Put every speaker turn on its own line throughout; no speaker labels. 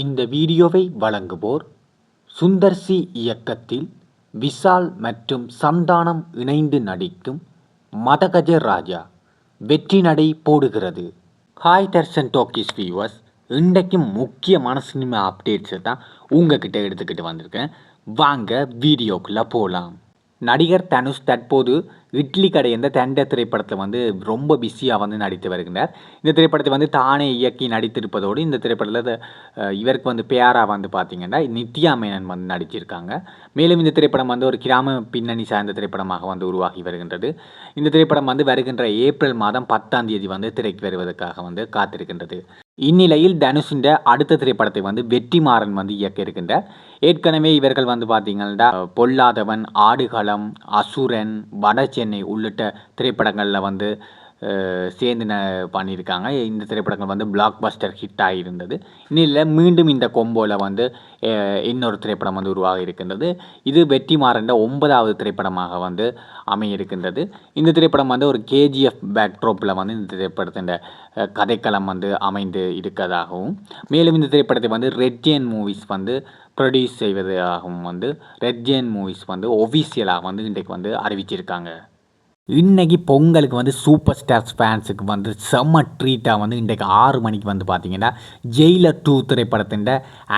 இந்த வீடியோவை வழங்குவோர் சுந்தர் சி இயக்கத்தில் விஷால் மற்றும் சந்தானம் இணைந்து நடிக்கும் மதகஜ ராஜா வெற்றி நடை போடுகிறது. ஹாய் தர்ஷன் டோக்கிஸ் வியூவர்ஸ் இன்றைக்கும் முக்கியமான சினிமா அப்டேட்ஸை தான் உங்ககிட்ட எடுத்துக்கிட்டு வந்திருக்கேன். வாங்க வீடியோக்குள்ளே போகலாம் நடிகர் தனுஷ் தற்போது இட்லி கடை என்ற தண்ட திரைப்படத்தில் வந்து ரொம்ப பிஸியாக வந்து நடித்து வருகின்றார். இந்த திரைப்படத்தை வந்து தானே இயக்கி நடித்திருப்பதோடு இந்த திரைப்படத்தில் இவருக்கு வந்து பேராக வந்து பார்த்திங்கன்னா நித்யா மேனன் வந்து நடிச்சிருக்காங்க. மேலும் இந்த திரைப்படம் வந்து ஒரு கிராம பின்னணி சார்ந்த திரைப்படமாக வந்து உருவாகி வருகின்றது. இந்த திரைப்படம் வந்து வருகின்ற ஏப்ரல் மாதம் பத்தாம் தேதி வந்து திரைக்கு வருவதற்காக வந்து காத்திருக்கின்றது. இந்நிலையில் தனுஷின் அடுத்த திரைப்படத்தை வந்து வெற்றிமாறன் வந்து இயக்க இருக்கின்ற. ஏற்கனவே இவர்கள் வந்து பார்த்தீங்கன்னா பொல்லாதவன் ஆடுகளம் அசுரன் வட சென்னை உள்ளிட்ட திரைப்படங்களில் வந்து சேர்ந்து ந பண்ணியிருக்காங்க. இந்த திரைப்படங்கள் வந்து பிளாக் பஸ்டர் ஹிட் ஆகியிருந்தது இன்னும் மீண்டும் இந்த கொம்போவில் வந்து இன்னொரு திரைப்படம் வந்து உருவாக இருக்கின்றது. இது வெற்றி மாறண்ட ஒன்பதாவது திரைப்படமாக வந்து அமைய இருக்கின்றது இந்த திரைப்படம் வந்து ஒரு கேஜிஎஃப் பேக்ட்ரோப்பில் வந்து இந்த திரைப்படத்தின் கதைக்களம் வந்து அமைந்து இருக்கிறதாகவும் மேலும் இந்த திரைப்படத்தை வந்து ரெட்ஜியன் மூவிஸ் வந்து ப்ரொடியூஸ் செய்வதாகவும் வந்து ரெட்ஜியன் மூவிஸ் வந்து ஒஃபிஷியலாக வந்து இன்றைக்கு வந்து அறிவிச்சிருக்காங்க. இன்றைக்கி பொங்கலுக்கு வந்து சூப்பர் ஸ்டார்ஸ் ஃபேன்ஸுக்கு வந்து செம்ம ட்ரீட்டாக வந்து இன்றைக்கு ஆறு மணிக்கு வந்து பார்த்தீங்கன்னா ஜெயிலர் டூ திரைப்படத்தின்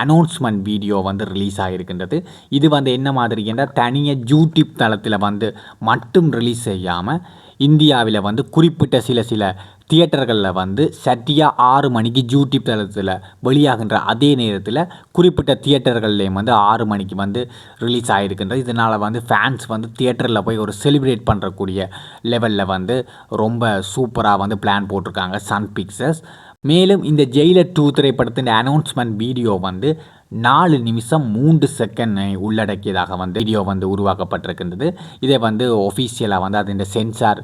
அனௌன்ஸ்மெண்ட் வீடியோ வந்து ரிலீஸ் ஆகியிருக்கின்றது இது வந்து என்ன மாதிரின்னா தனியாக யூடியூப் தளத்தில் வந்து மட்டும் ரிலீஸ் செய்யாமல் இந்தியாவில் வந்து குறிப்பிட்ட சில சில தியேட்டர்களில் வந்து சரியாக ஆறு மணிக்கு யூடியூப் தளத்தில் வெளியாகின்ற அதே நேரத்தில் குறிப்பிட்ட தியேட்டர்கள்லேயும் வந்து ஆறு மணிக்கு வந்து ரிலீஸ் ஆகிருக்கின்றது இதனால் வந்து ஃபேன்ஸ் வந்து தியேட்டரில் போய் ஒரு செலிப்ரேட் பண்ணுறக்கூடிய லெவலில் வந்து ரொம்ப சூப்பராக வந்து பிளான் போட்டிருக்காங்க சன் பிக்சர்ஸ் மேலும் இந்த ஜெயிலர் டூ திரைப்படத்தின் அனௌன்ஸ்மெண்ட் வீடியோ வந்து நாலு நிமிஷம் மூன்று செகண்ட் உள்ளடக்கியதாக வந்து வீடியோ வந்து உருவாக்கப்பட்டிருக்கின்றது. இதை வந்து ஒஃபீஷியலாக வந்து அதன் சென்சார்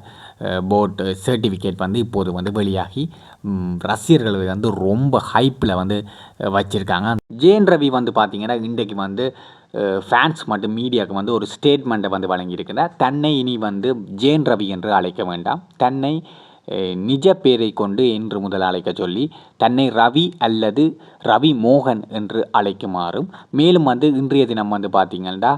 போர்ட் சர்டிஃபிகேட் வந்து இப்போது வந்து வெளியாகி ரசிகர்கள் வந்து ரொம்ப ஹைப்பில் வந்து வச்சுருக்காங்க. ஜேன் ரவி வந்து பார்த்திங்கன்னா இன்றைக்கு வந்து ஃபேன்ஸ் மற்றும் மீடியாவுக்கு வந்து ஒரு ஸ்டேட்மெண்ட்டை வந்து வழங்கியிருக்கிறார். தன்னை இனி வந்து ஜேன் ரவி என்று அழைக்க வேண்டாம். தன்னை நிஜ பேரை கொண்டு என்று முதல் அழைக்க சொல்லி தன்னை ரவி அல்லது ரவி மோகன் என்று அழைக்குமாறும் மேலும் வந்து இன்றைய தினம் வந்து பார்த்திங்கன்னா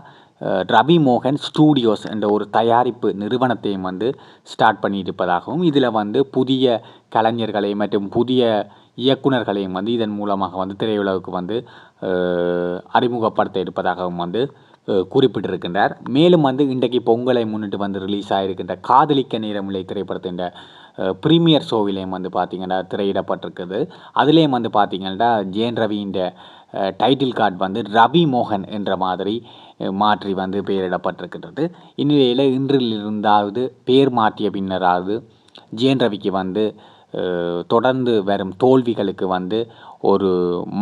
ரவி மோகன் ஸ்டூடியோஸ் என்ற ஒரு தயாரிப்பு நிறுவனத்தையும் வந்து ஸ்டார்ட் பண்ணியிருப்பதாகவும் இதில் வந்து புதிய கலைஞர்களை மற்றும் புதிய இயக்குனர்களையும் வந்து இதன் மூலமாக வந்து திரையுலகுக்கு வந்து அறிமுகப்படுத்த இருப்பதாகவும் வந்து குறிப்பிட்டிருக்கின்றார். மேலும் வந்து இன்றைக்கு பொங்கலை முன்னிட்டு வந்து ரிலீஸ் ஆகிருக்கின்ற காதலிக்க நேரமில்லை திரைப்படத்தின் ப்ரீமியர் ஷோவிலையும் வந்து பார்த்திங்கன்னா திரையிடப்பட்டிருக்குது. அதுலேயும் வந்து பார்த்திங்கன்னா ஜேன் ரவியின் டைட்டில் கார்டு வந்து ரவி மோகன் என்ற மாதிரி மாற்றி வந்து பெயரிடப்பட்டிருக்கின்றது. இந்நிலையில் இன்றிலிருந்தாவது பேர் மாற்றிய பின்னராவது ஜேன் ரவிக்கு வந்து தொடர்ந்து வரும் தோல்விகளுக்கு வந்து ஒரு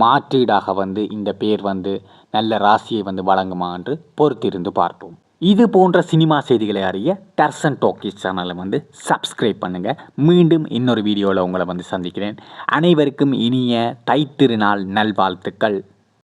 மாற்றீடாக வந்து இந்த பேர் வந்து நல்ல ராசியை வந்து வழங்குமா என்று பொறுத்திருந்து பார்ப்போம். இது போன்ற சினிமா செய்திகளை அறிய டர்சன் டாக்கிஸ் சேனலை வந்து சப்ஸ்கிரைப் பண்ணுங்கள் மீண்டும் இன்னொரு வீடியோவில் உங்களை வந்து சந்திக்கிறேன். அனைவருக்கும் இனிய தைத்திருநாள் நல்வாழ்த்துக்கள்.